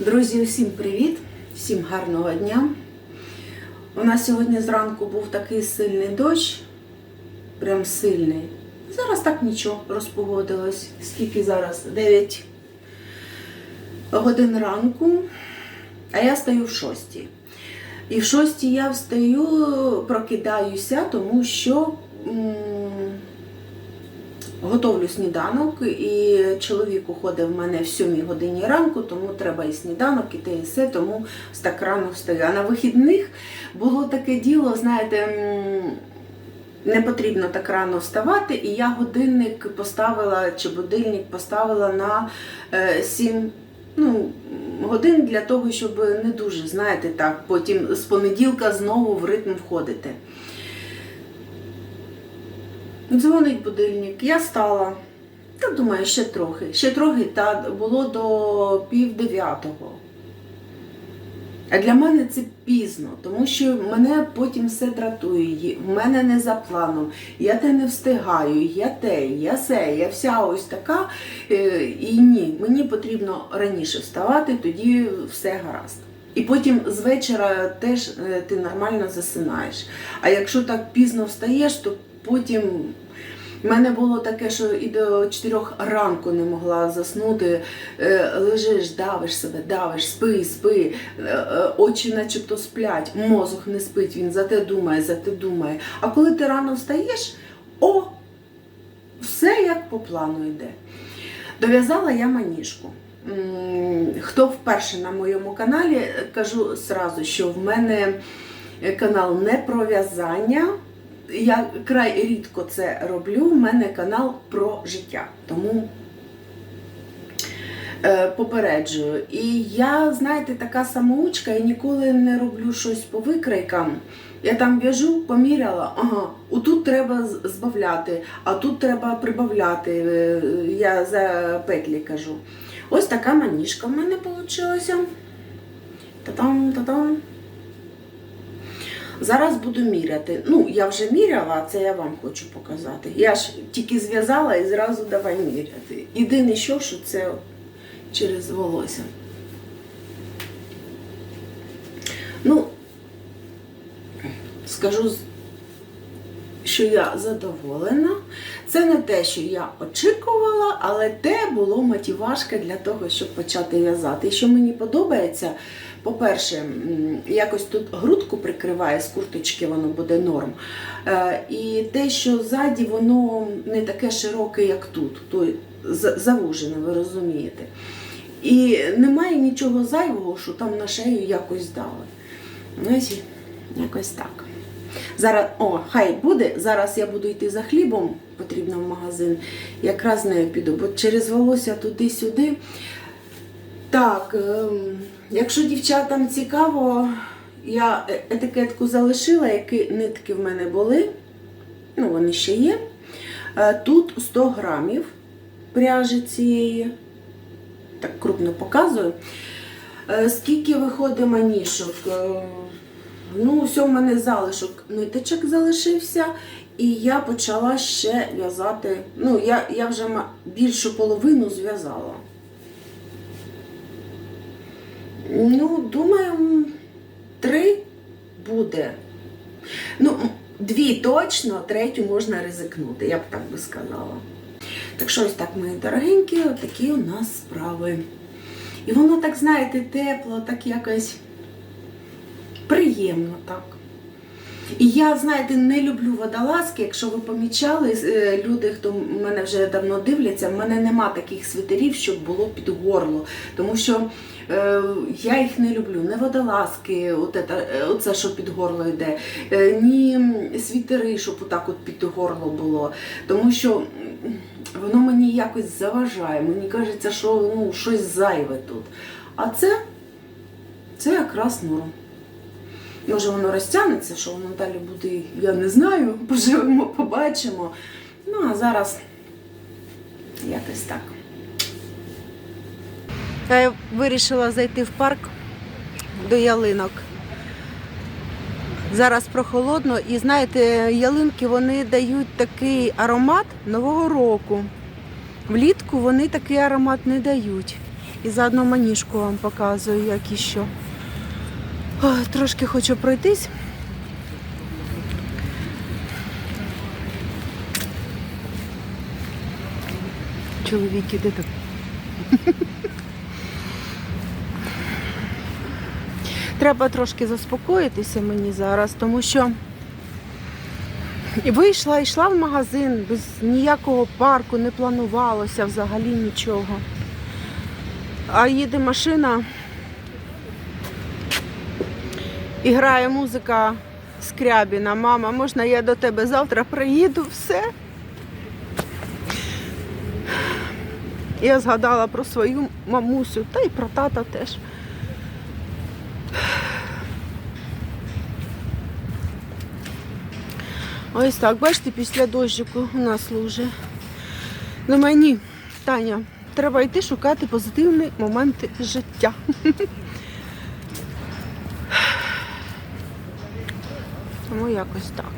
Друзі, усім привіт! Всім гарного дня. У нас сьогодні зранку був такий сильний дощ, прям сильний. Зараз так нічого розпогодилось. Скільки зараз? 9 годин ранку, а я стою в 6. І в 6 я встаю, прокидаюся, тому що готовлю сніданок, і чоловік уходить в мене в 7 годині ранку, тому треба і сніданок, і те, і все, тому так рано встаю. А на вихідних було таке діло, знаєте. Не потрібно так рано вставати, і я годинник поставила чи будильник поставила на 7 ну, годин для того, щоб не дуже, знаєте, так, потім з понеділка знову в ритм входити. Дзвонить будильник, я стала. Та думаю, ще трохи. Ще трохи, та було до пів дев'ятого. А для мене це пізно, тому що мене потім все дратує. В мене не за планом. Я те не встигаю, я те, я се, я вся ось така. Е, І ні, мені потрібно раніше вставати, тоді все гаразд. І потім з вечора теж е, ти нормально засинаєш. А якщо так пізно встаєш, то потім. У мене було таке, що і до 4 ранку не могла заснути. Е, Лежиш, давиш себе, давиш, спи, спи, Е, е, очі начебто сплять, мозок не спить, він за те думає, за те думає. А коли ти рано встаєш, о, все як по плану йде. Дов'язала я маніжку. Хто вперше на моєму каналі, кажу сразу, що в мене канал не про в'язання. Я край рідко це роблю. У мене канал про життя. Тому е, попереджую. І я, знаєте, така самоучка, я ніколи не роблю щось по викрайкам. Я там в'яжу, поміряла, ага, отут треба збавляти, а тут треба прибавляти. Е, Я за петлі кажу. Ось така маніжка в мене вийшла. Та-там, та-там. Зараз буду міряти. Ну, я вже міряла, це я вам хочу показати. Я ж тільки зв'язала і зразу давай міряти. Єдине, що, що це через волосся. Ну, скажу, що я задоволена. Це не те, що я очікувала, але те було мотивашка для того, щоб почати в'язати. І що мені подобається, по-перше, якось тут грудку прикриває з курточки, воно буде норм. Е, І те, що ззаді воно не таке широке, як тут, то завужене, ви розумієте. І немає нічого зайвого, що там на шею якось дали. Ну, ось якось так. Зараз, о, хай буде. Зараз я буду йти за хлібом, потрібно в магазин. Якраз нею піду, бо через волосся туди-сюди. Так, ем, якщо дівчатам цікаво, я е- етикетку залишила, які нитки в мене були. Ну, вони ще є. Е, Тут 100 грамів пряжі цієї. Так крупно показую. Е, Скільки виходить манішок? Ну, ось у мене залишок ниточок залишився, і я почала ще в'язати. Ну, я, я вже більшу половину зв'язала. Ну, думаю, три буде. Ну, дві точно, третю можна ризикнути, я б так би сказала. Так що ось так, мої дорогенькі, отакі у нас справи. І воно так, знаєте, тепло, так якось приємно так. І я, знаєте, не люблю водолазки. Якщо ви помічали, е, люди, хто мене вже давно дивляться, в мене нема таких свитерів, щоб було під горло. Тому що е, я їх не люблю. Не водолазки, е, оце, що під горло йде, е, ні світери, щоб отак от під горло було. Тому що воно мені якось заважає. Мені кажеться, що ну, щось зайве тут. А це, це якраз норм. Може воно розтягнеться, що воно далі буде, я не знаю, поживемо, побачимо. Ну, а зараз якось так. Я вирішила зайти в парк до ялинок. Зараз прохолодно, і знаєте, ялинки вони дають такий аромат Нового року. Влітку вони такий аромат не дають. І заодно маніжку вам показую, як і що. Трошки хочу пройтись. Чоловік іде так. Треба трошки заспокоїтися мені зараз, тому що вийшла, йшла в магазин, без ніякого парку не планувалося взагалі нічого. А їде машина і грає музика Скрябіна. Мама, можна я до тебе завтра приїду? Все. Я згадала про свою мамусю, та й про тата теж. Ось так, бачите, після дощику у нас луже. Ну мені, Таня, треба йти шукати позитивні моменти життя. Тому якось так.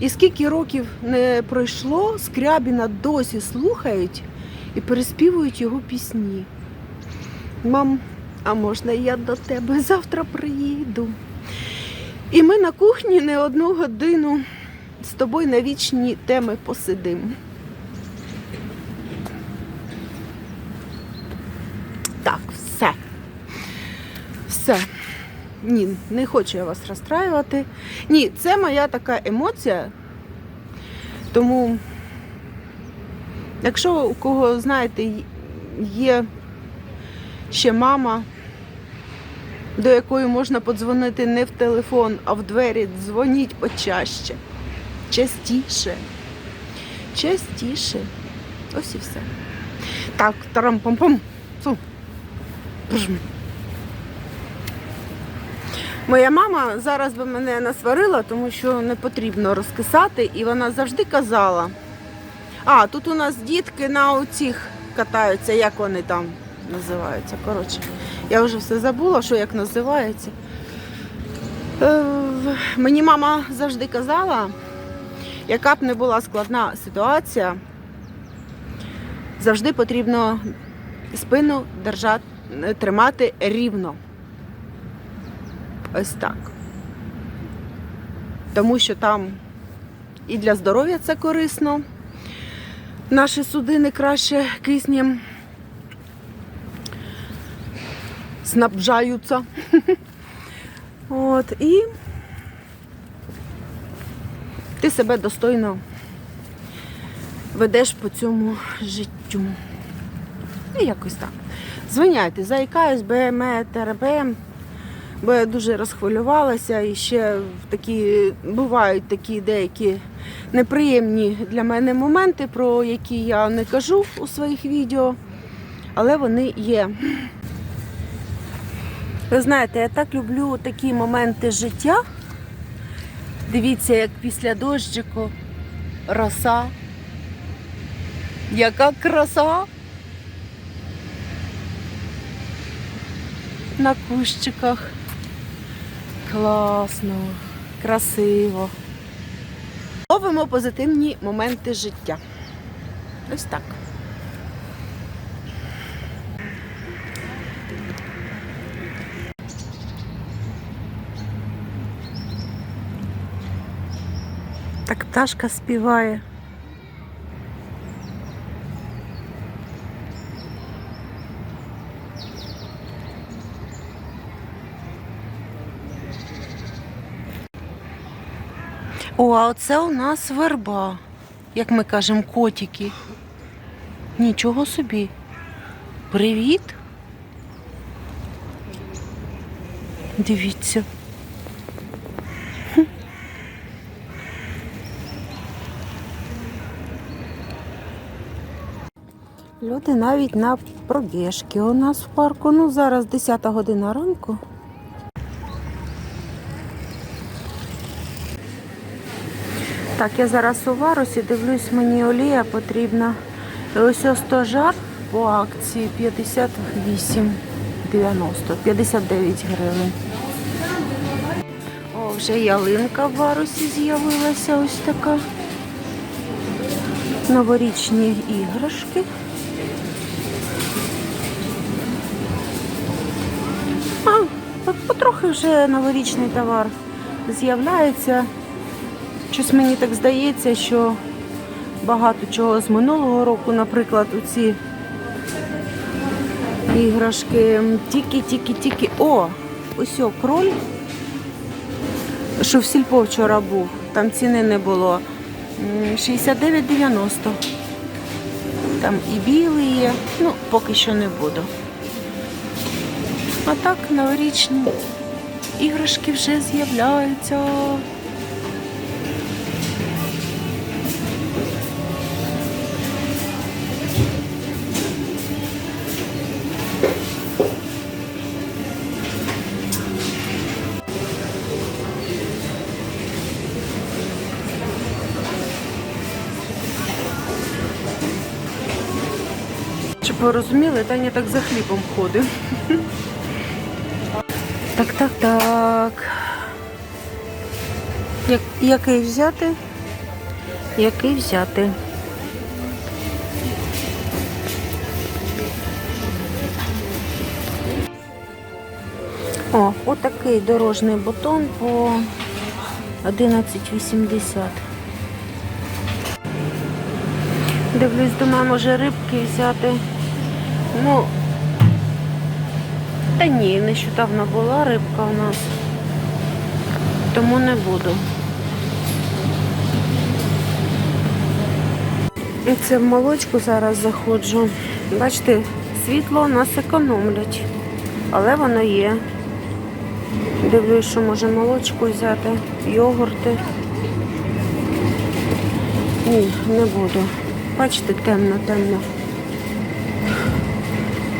І скільки років не пройшло, Скрябіна досі слухають і переспівують його пісні. Мам, а можна я до тебе завтра приїду? І ми на кухні не одну годину з тобою на вічні теми посидимо. Так, все. Все. Ні, не хочу я вас розстраювати. Ні, це моя така емоція. Тому, якщо у кого, знаєте, є ще мама, до якої можна подзвонити не в телефон, а в двері, дзвоніть почаще. Частіше. Частіше. Ось і все. Так, тарам-пам-пам. Моя мама зараз би мене насварила, тому що не потрібно розкисати, і вона завжди казала. А, тут у нас дітки на оцих катаються, як вони там називаються. Коротше, я вже все забула, що як називається. Е, мені мама завжди казала, яка б не була складна ситуація, завжди потрібно спину держати, тримати рівно. Ось так. Тому що там і для здоров'я це корисно. Наші судини краще киснем снабжаються. От, і ти себе достойно ведеш по цьому життю. І якось так. Звиняйте, заїкаюсь, БМЕ, ТРБМ, бо я дуже розхвилювалася і ще такі бувають такі деякі неприємні для мене моменти, про які я не кажу у своїх відео, але вони є. Ви знаєте, я так люблю такі моменти життя. Дивіться, як після дощику роса. Яка краса на кущиках. Класно, красиво. Ловимо позитивні моменти життя. Ось так. Так пташка співає. О, а оце у нас верба, як ми кажемо, котики. Нічого собі. Привіт. Дивіться. Люди навіть на пробіжки у нас в парку. Ну, зараз 10 година ранку. Так, я зараз у варусі, дивлюсь, мені олія потрібна. Ось ось жар по акції 58,90, 59 гривень. О, вже ялинка в варусі з'явилася ось така. Новорічні іграшки. А, потрохи вже новорічний товар з'являється. Щось мені так здається, що багато чого з минулого року, наприклад, оці іграшки. Тільки-тільки-тільки. О! Ось о, кроль. Що в сільпо вчора був. Там ціни не було. М, 69,90. Там і білий є. Ну, поки що не буду. А так, новорічні іграшки вже з'являються. Ви розуміли, Таня так за хлібом ходить. Так, так, так. Як, який взяти? Який взяти? О, отакий дорожний бутон по 11,80. Дивлюсь, думаю, може рибки взяти. Ну, та ні, нещодавно була рибка у нас, тому не буду. І це в молочку зараз заходжу. Бачите, світло у нас економлять, але воно є. Дивлюсь, що може молочку взяти, йогурти. Ні, не буду. Бачите, темно, темно.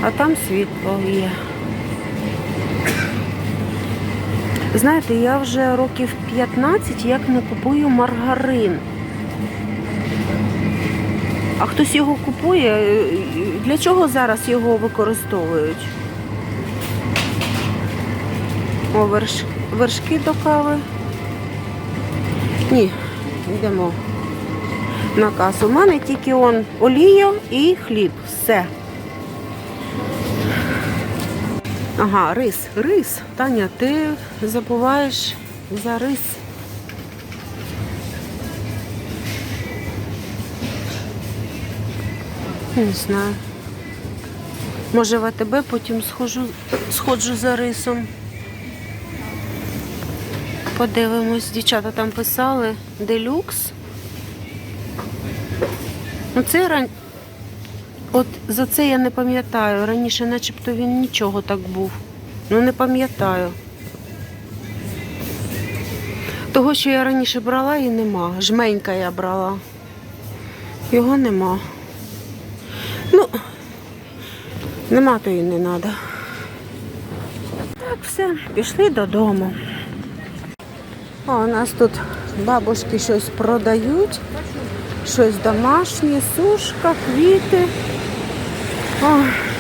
А там світло є. Знаєте, я вже років 15 як не купую маргарин. А хтось його купує, для чого зараз його використовують? О, верш... вершки до кави. Ні, йдемо на касу. У мене тільки он олія і хліб. Все. Ага, рис, рис. Таня, ти забуваєш за рис. Не знаю. Може в АТБ потім схожу, сходжу за рисом. Подивимось, дівчата там писали делюкс. Ну це ран... От за це я не пам'ятаю. Раніше начебто він нічого так був. Ну не пам'ятаю. Того, що я раніше брала, і нема. Жменька я брала. Його нема. Ну, нема, то і не треба. Так, все, пішли додому. О, у нас тут бабушки щось продають. Щось домашнє, сушка, квіти. Oh.